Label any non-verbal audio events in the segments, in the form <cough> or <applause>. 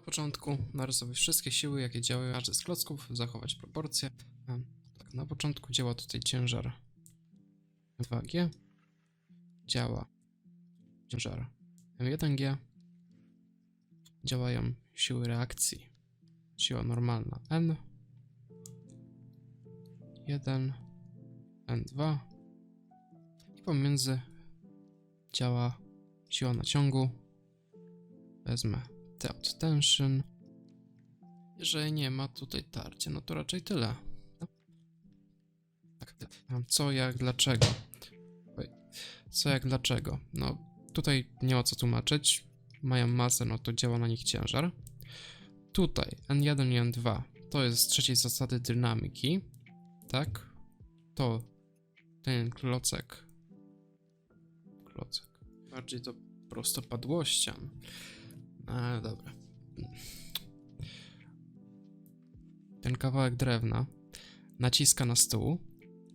Na początku narysować wszystkie siły, jakie działają każdy z klocków, zachować proporcje. E, Tak, na początku działa tutaj ciężar 2G. Działa ciężar M1G. Działają siły reakcji. Siła normalna N. 1, N2. I pomiędzy działa siła naciągu. Wezmę T od tension. Jeżeli nie ma tutaj tarcia, no to raczej tyle. Tak, Co, jak, dlaczego? Co, jak, dlaczego? No, tutaj nie ma co tłumaczyć. Mają masę, no to działa na nich ciężar. Tutaj N1 i N2 to jest z trzeciej zasady dynamiki. Tak? To ten klocek. Klocek. Bardziej to prostopadłościan. Ale dobra. Ten kawałek drewna naciska na stół,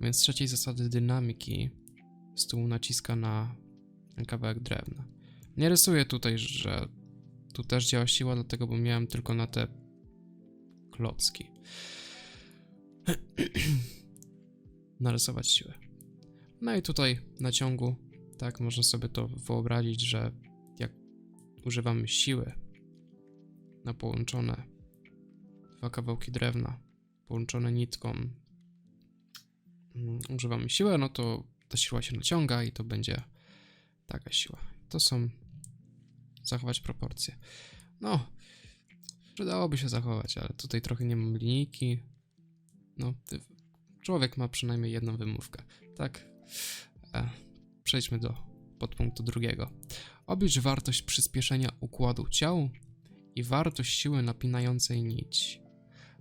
więc trzeciej zasady dynamiki stół naciska na ten kawałek drewna. Nie rysuję tutaj, że tu też działa siła, dlatego bo miałem tylko na te klocki. <clears throat> Narysować siłę. No i tutaj na ciągu, tak, można sobie to wyobrazić, że jak używamy siły na połączone dwa kawałki drewna, połączone nitką, mm, używamy siłę, no to ta siła się naciąga i to będzie taka siła. To są zachować proporcje. No, przydałoby się zachować, ale tutaj trochę nie mam linijki. No, człowiek ma przynajmniej jedną wymówkę. Tak. E, przejdźmy do podpunktu drugiego. Oblicz wartość przyspieszenia układu ciał i wartość siły napinającej nić.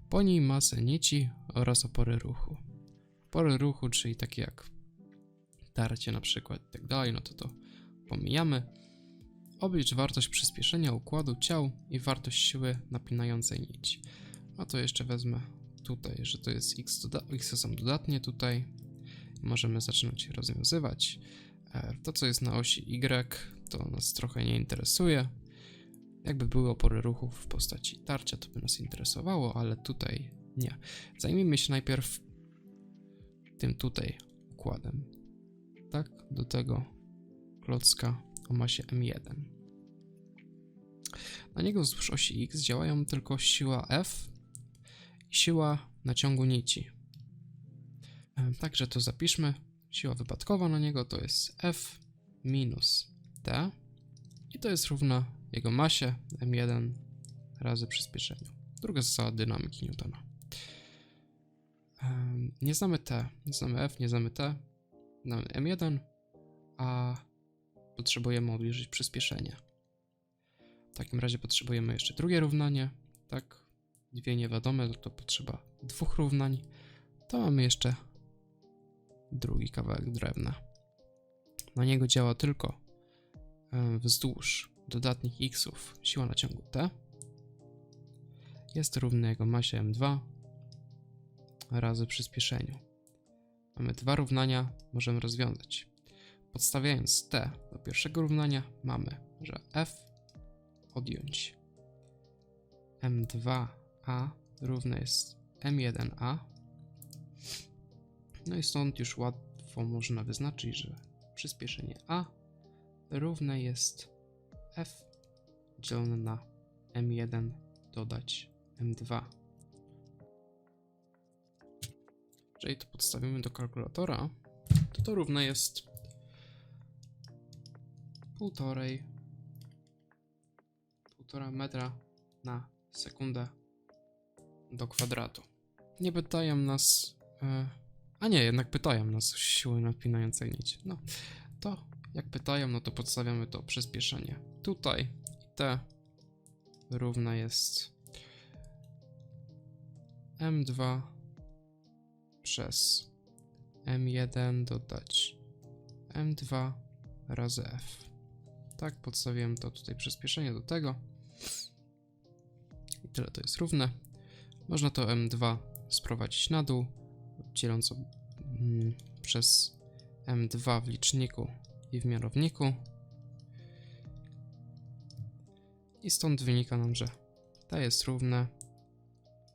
Ponij masę nici oraz opory ruchu. Opory ruchu, czyli takie jak tarcie na przykład i tak dalej, no to to pomijamy. Oblicz wartość przyspieszenia układu ciał i wartość siły napinającej nić. A to jeszcze wezmę tutaj, że to jest x, doda x są dodatnie tutaj. Możemy zaczynać rozwiązywać. E, To, co jest na osi y, to nas trochę nie interesuje. Jakby były opory ruchu w postaci tarcia, to by nas interesowało, ale tutaj nie. Zajmijmy się najpierw tym tutaj układem. Tak, do tego klocka o masie M1. Na niego wzdłuż osi X działają tylko siła F i siła naciągu nici. Także to zapiszmy. Siła wypadkowa na niego to jest F minus T i to jest równa jego masie M1 razy przyspieszeniu. Druga zasada dynamiki Newtona. Nie znamy T, nie znamy F, nie znamy T, znamy M1, a potrzebujemy obliczyć przyspieszenie. W takim razie potrzebujemy jeszcze drugie równanie, tak? Dwie niewiadome, to potrzeba dwóch równań. To mamy jeszcze drugi kawałek drewna. Na niego działa tylko wzdłuż dodatnich xów siła naciągu T. Jest równy jego masie m2 razy przyspieszeniu. Mamy dwa równania, możemy rozwiązać. Podstawiając t do pierwszego równania, mamy, że f odjąć m2a równe jest m1a. No i stąd już łatwo można wyznaczyć, że przyspieszenie a równe jest f dzielone na m1 dodać m2. Jeżeli to podstawimy do kalkulatora, to to równe jest półtorej półtora metra na sekundę do kwadratu. Nie pytają nas. E, a nie, jednak pytają nas siły napinającej nić. No, to jak pytają, no to podstawiamy to przyspieszenie. Tutaj i t równa jest m2 przez m1 dodać m2 razy f. Tak, podstawiłem to tutaj przyspieszenie do tego. I tyle to jest równe. Można to m2 sprowadzić na dół, dzieląc mm, przez m2 w liczniku i w mianowniku. I stąd wynika nam, że Ta jest równa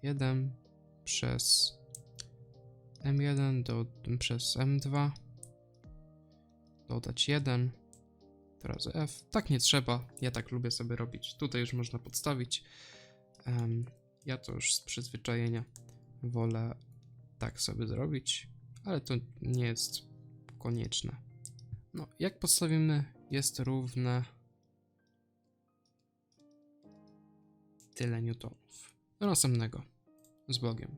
1 przez M1 do, przez M2 dodać 1 teraz F. Tak nie trzeba, ja tak lubię sobie robić. Tutaj już można podstawić. Em, ja to już z przyzwyczajenia wolę tak sobie zrobić, ale to nie jest konieczne. No, jak postawimy jest równe tyle newtonów. Do następnego. Z Bogiem.